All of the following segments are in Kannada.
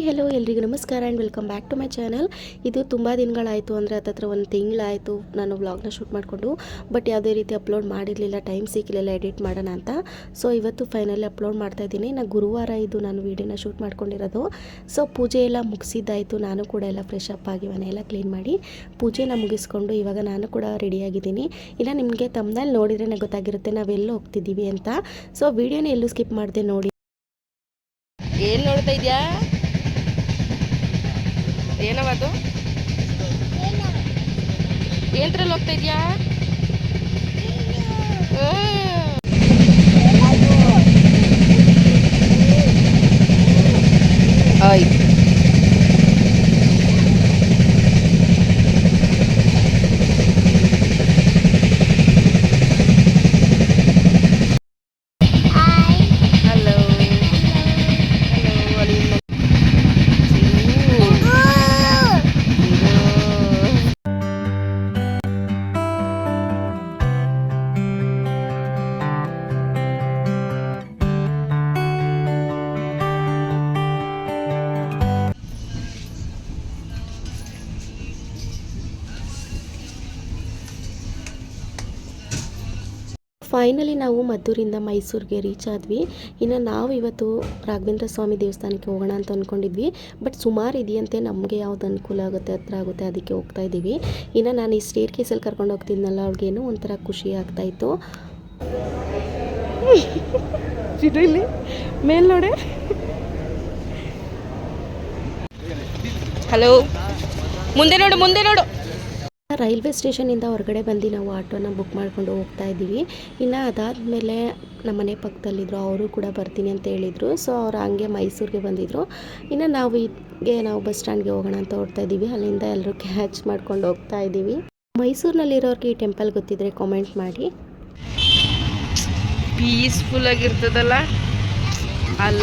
ಹಾಯ್ ಹೆಲೋ, ಎಲ್ರಿಗೂ ನಮಸ್ಕಾರ and welcome back to my channel ಇದು ತುಂಬ ದಿನಗಳಾಯಿತು ಅಂದರೆ ಹತ್ತತ್ರ ಒಂದು ತಿಂಗಳಾಯಿತು ನಾನು ವ್ಲಾಗ್ನ ಶೂಟ್ ಮಾಡಿಕೊಂಡು ಬಟ್ ಯಾವುದೇ ರೀತಿ ಅಪ್ಲೋಡ್ ಮಾಡಿರಲಿಲ್ಲ ಟೈಮ್ ಸಿಕ್ಕಲಿಲ್ಲ ಎಡಿಟ್ ಮಾಡೋಣ ಅಂತ. ಸೊ ಇವತ್ತು ಫೈನಲಿ ಅಪ್ಲೋಡ್ ಮಾಡ್ತಾ ಇದ್ದೀನಿ. ನಾನು ಗುರುವಾರ ಇದು ನಾನು ವೀಡಿಯೋನ ಶೂಟ್ ಮಾಡ್ಕೊಂಡಿರೋದು. ಸೊ ಪೂಜೆ ಎಲ್ಲ ಮುಗಿಸಿದ್ದಾಯಿತು. ನಾನು ಕೂಡ ಎಲ್ಲ ಫ್ರೆಶ್ ಅಪ್ ಆಗಿ ಮನೆಯೆಲ್ಲ ಕ್ಲೀನ್ ಮಾಡಿ ಪೂಜೆನ ಮುಗಿಸ್ಕೊಂಡು ಇವಾಗ ನಾನು ಕೂಡ ರೆಡಿಯಾಗಿದ್ದೀನಿ ಇಲ್ಲ ನಿಮಗೆ ತಮ್ಮದಲ್ಲಿ ನನಗೆ ಗೊತ್ತಾಗಿರುತ್ತೆ, ನಾವೆಲ್ಲೋ ಹೋಗ್ತಿದ್ದೀವಿ ಅಂತ. ಸೊ ವೀಡಿಯೋನ ಎಲ್ಲೂ ಸ್ಕಿಪ್ ಮಾಡಿದೆ ನೋಡಿ. ಏನು ನೋಡ್ತಾ ಇದ್ಯಾ? ಏನವದು ಏನ್ದ್ರಲ್ಲಿ ಹೋಗ್ತಾ ಇದ್ಯಾ ಫೈನಲಿ ನಾವು ಮದ್ದೂರಿಂದ ಮೈಸೂರಿಗೆ ರೀಚ್ ಆದ್ವಿ. ಇನ್ನು ನಾವು ಇವತ್ತು ರಾಘವೇಂದ್ರ ಸ್ವಾಮಿ ದೇವಸ್ಥಾನಕ್ಕೆ ಹೋಗೋಣ ಅಂತ ಅಂದ್ಕೊಂಡಿದ್ವಿ ಬಟ್ ಸುಮಾರು ಇದೆಯಂತೆ ನಮಗೆ ಯಾವ್ದು ಅನುಕೂಲ ಆಗುತ್ತೆ, ಹತ್ರ ಆಗುತ್ತೆ ಅದಕ್ಕೆ ಹೋಗ್ತಾ ಇದ್ದೀವಿ. ಇನ್ನು ನಾನು ಈ ಸ್ಟೇರ್ ಕೇಸಲ್ಲಿ ಕರ್ಕೊಂಡು ಹೋಗ್ತಿದ್ನಲ್ಲ, ಅವ್ರಿಗೇನು ಒಂಥರ ಖುಷಿ ಆಗ್ತಾಯಿತ್ತು. ಇಲ್ಲಿ ಮೇಲ್ ನೋಡೆ ಹಲೋ ಮುಂದೆ ನೋಡು ಮುಂದೆ ನೋಡು. ರೈಲ್ವೆ ಸ್ಟೇಷನಿಂದ ಹೊರಗಡೆ ಬಂದು ನಾವು ಆಟೋನ ಬುಕ್ ಮಾಡಿಕೊಂಡು ಹೋಗ್ತಾ ಇದ್ದೀವಿ. ಇನ್ನು ಅದಾದಮೇಲೆ ನಮ್ಮ ಮನೆ ಪಕ್ಕದಲ್ಲಿದ್ದರು ಅವರು ಕೂಡ ಬರ್ತೀನಿ ಅಂತ ಹೇಳಿದರು. ಸೊ ಅವ್ರು ಹಂಗೆ ಮೈಸೂರಿಗೆ ಬಂದಿದ್ದರು ಇನ್ನು ನಾವು ಹೀಗೆ ನಾವು ಬಸ್ ಸ್ಟ್ಯಾಂಡ್ಗೆ ಹೋಗೋಣ ಅಂತ ಹೊರ್ತಾ ಇದ್ದೀವಿ. ಅಲ್ಲಿಂದ ಎಲ್ಲರೂ ಕ್ಯಾಚ್ ಮಾಡ್ಕೊಂಡು ಹೋಗ್ತಾ ಇದ್ದೀವಿ. ಮೈಸೂರಿನಲ್ಲಿರೋರಿಗೆ ಈ ಟೆಂಪಲ್ ಗೊತ್ತಿದ್ರೆ ಕಾಮೆಂಟ್ ಮಾಡಿ. ಪೀಸ್ಫುಲ್ ಆಗಿರ್ತದಲ್ಲ? ಅಲ್ಲ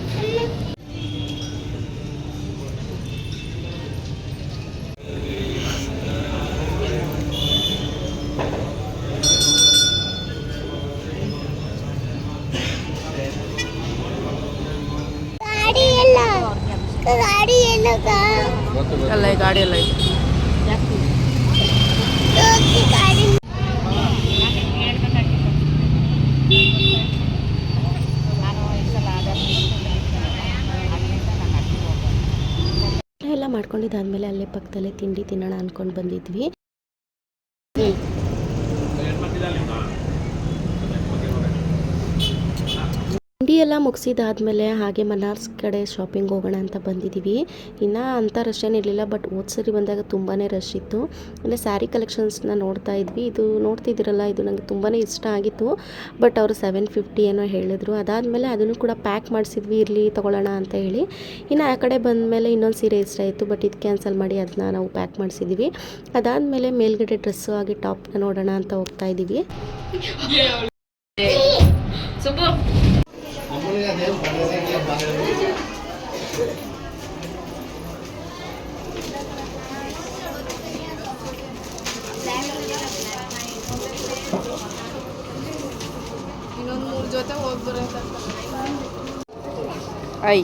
ಗಾಡಿ ಎಲ್ಲ ಅಲ್ಲ ಈ ಗಾಡಿ ಎಲ್ಲ ಗಾಡಿ ಎಲ್ಲ ಮಾಡ್ಕೊಂಡಿದ್ದಾದಮೇಲೆ ಅಲ್ಲೇ ಪಕ್ಕದಲ್ಲೇ ತಿಂಡಿ ತಿನ್ನೋಣ ಅಂದ್ಕೊಂಡು ಬಂದಿದ್ವಿ. ತಿಂಡಿ ಎಲ್ಲ ಮುಗಿಸಿದಾದ್ಮೇಲೆ ಹಾಗೆ ಮನಾರ್ಸ್ ಕಡೆ ಶಾಪಿಂಗ್ ಹೋಗೋಣ ಅಂತ ಬಂದಿದ್ದೀವಿ ಇನ್ನು ಅಂಥ ರಶ್ ಏನಿರಲಿಲ್ಲ ಬಟ್ ಹೋದ ಬಂದಾಗ ತುಂಬಾ ರಶ್ ಇತ್ತು. ಅಂದರೆ ಸ್ಯಾರಿ ಕಲೆಕ್ಷನ್ಸ್ನ ನೋಡ್ತಾ ಇದ್ವಿ. ಇದು ನೋಡ್ತಿದ್ದೀರಲ್ಲ ಇದು ನನಗೆ ತುಂಬಾ ಇಷ್ಟ ಆಗಿತ್ತು. ಬಟ್ ಅವರು ಸೆವೆನ್ ಫಿಫ್ಟಿ ಏನೋ ಹೇಳಿದ್ರು. ಅದಾದಮೇಲೆ ಅದನ್ನು ಕೂಡ ಪ್ಯಾಕ್ ಮಾಡಿಸಿದ್ವಿ, ಇರಲಿ ತೊಗೊಳ್ಳೋಣ ಅಂತ ಹೇಳಿ. ಇನ್ನು ಆ ಕಡೆ ಬಂದಮೇಲೆ ಇನ್ನೊಂದು ಸೀರೆ ಇಷ್ಟ ಆಯಿತು ಬಟ್ ಇದು ಕ್ಯಾನ್ಸಲ್ ಮಾಡಿ ಅದನ್ನ ನಾವು ಪ್ಯಾಕ್ ಮಾಡಿಸಿದ್ವಿ. ಅದಾದಮೇಲೆ ಮೇಲ್ಗಡೆ ಡ್ರೆಸ್ಸು ಆಗಿ ಟಾಪ್ನ ನೋಡೋಣ ಅಂತ ಹೋಗ್ತಾ ಇದ್ದೀವಿ. ಸುಬ್ಬು ಐ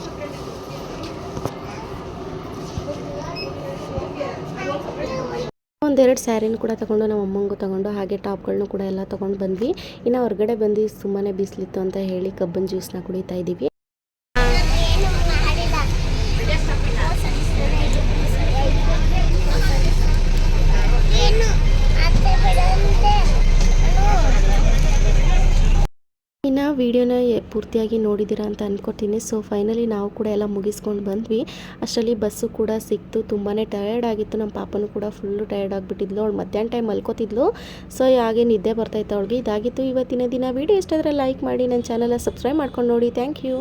ಒಂದೆರಡು ಸ್ಯಾರಿನ ಕೂಡ ತಗೊಂಡು ನಮ್ಮ ಅಮ್ಮಂಗೂ ತಗೊಂಡು ಹಾಗೆ ಟಾಪ್ಗಳನ್ನೂ ಕೂಡ ಎಲ್ಲ ತೊಗೊಂಡು ಬಂದ್ವಿ. ಇನ್ನು ಹೊರಗಡೆ ಬಂದು ಸುಮ್ಮನೆ ಬಿಸಿಲಿತ್ತು ಅಂತ ಹೇಳಿ ಕಬ್ಬನ್ ಜ್ಯೂಸ್ನ ಕುಡಿತಾ ಇದ್ದೀವಿ ಏನು ಮಾಡಿಲ್ಲ ಏನು ಅತ್ತೆ ಬಿಡಂತೆ ಇನ್ನು ವೀಡಿಯೋನ ಪೂರ್ತಿಯಾಗಿ ನೋಡಿದ್ದೀರಾ ಅಂತ ಅನ್ಕೊತೀನಿ. ಸೊ ಫೈನಲಿ ನಾವು ಕೂಡ ಎಲ್ಲ ಮುಗಿಸ್ಕೊಂಡು ಬಂದ್ವಿ. ಅಷ್ಟರಲ್ಲಿ ಬಸ್ಸು ಕೂಡ ಸಿಕ್ತು. ತುಂಬಾ ಟಯರ್ಡ್ ಆಗಿತ್ತು. ನಮ್ಮ ಪಾಪನೂ ಕೂಡ ಫುಲ್ಲು ಟಯರ್ಡ್ ಆಗಿಬಿಟ್ಟಿದ್ಲು. ಅವಳು ಮಧ್ಯಾಹ್ನ ಟೈಮ್ ಮಲ್ಕೋತಿದ್ಲು. ಸೊ ಹಾಗೆ ನಿದ್ದೆ ಬರ್ತಾಯಿತ್ತು ಅವಳಿಗೆ. ಇದಾಗಿತ್ತು ಇವತ್ತಿನ ದಿನ. ವೀಡಿಯೋ ಇಷ್ಟ ಆದರೆ ಲೈಕ್ ಮಾಡಿ. ನನ್ನ ಚಾನಲ್ನ ಸಬ್ಸ್ಕ್ರೈಬ್ ಮಾಡ್ಕೊಂಡು ನೋಡಿ. Thank you